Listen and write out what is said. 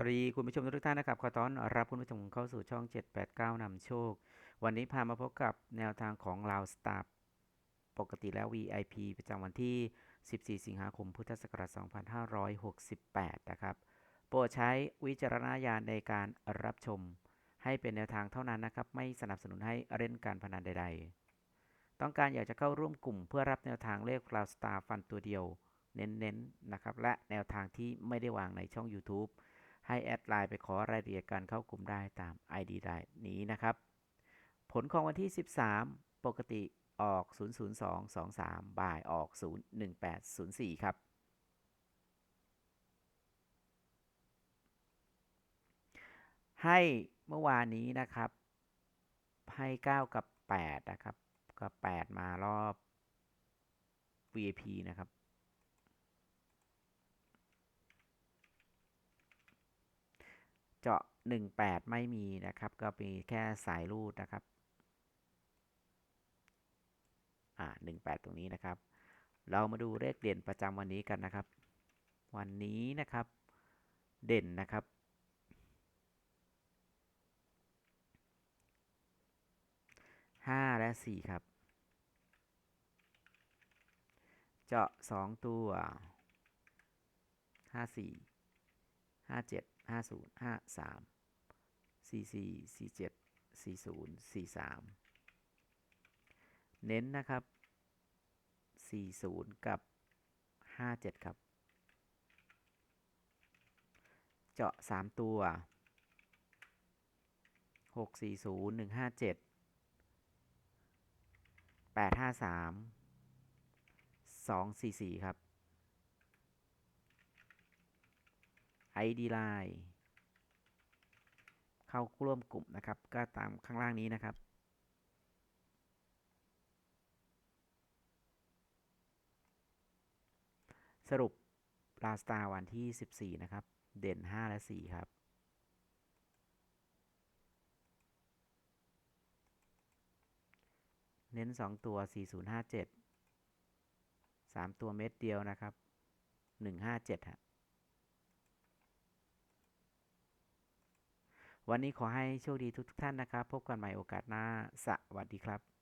วัสดีคุณผู้ชมทุกท่านนะครับ ขอต้อนรับคุณผู้ชมเข้าสู่ช่อง 789นำโชค วันนี้พามาพบกับแนวทางของลาวสตาร์ปกติแล้ว VIP ประจำวันที่ 14 สิงหาคม พุทธศักราช2568 นะครับ โปรดใช้วิจารณญาณในการรับชม ให้เป็นแนวทางเท่านั้นนะครับ ไม่สนับสนุนให้เล่นการพนันใด ๆ ต้องการอยากจะเข้าร่วมกลุ่มเพื่อรับแนวทางเลขลาวสตาร์ฟันตัวเดียว เน้นๆนะครับ และแนวทางที่ไม่ได้วางในช่อง YouTube ให้แอดไลน์ไปขอรายละเอียดการเข้ากลุ่มได้ตาม ID ไลน์นี้นะครับ ผลของวันที่ 13 ปกติออก 00223 บ่ายออก 01804 ครับ ให้เมื่อวานนี้นะครับ ให้ 9 กับ 8 นะครับกับ8มารอบ VIP นะครับ จาะ 18 ไม่มีนะครับ ก็มีแค่สายรูดนะครับ อ่า 18 ตรงนี้นะครับ เรามาดูเลขเด่นประจำวันนี้กันนะครับ วันนี้นะครับ เด่นนะครับห้าและสี่ครับ เจาะสองตัวห้าสี่ ห้าเจ็ดห้าศูนย์ห้าสามสี่สี่สี่เจ็ดสี่ศูนย์สี่สามเน้นนะครับสี่ศูนย์กับห้าเจ็ดครับ เจาะสามตัวหกสี่ศูนย์หนึ่งห้าเจ็ดแปดห้าสามสองสี่สี่ครับ ID Line เข้าร่วมกลุ่มนะครับ ก็ตามข้างล่างนี้นะครับ สรุปลาสตาวันที่ 14 นะครับ เด่น 5 และ 4 ครับเน้น 2 ตัว 4057 3 ตัวเม็ดเดียวนะครับ 157ฮะ วันนี้ขอให้โชคดีทุกทท่านนะครับ พบกันใหม่โอกาสหน้า สวัสดีครับ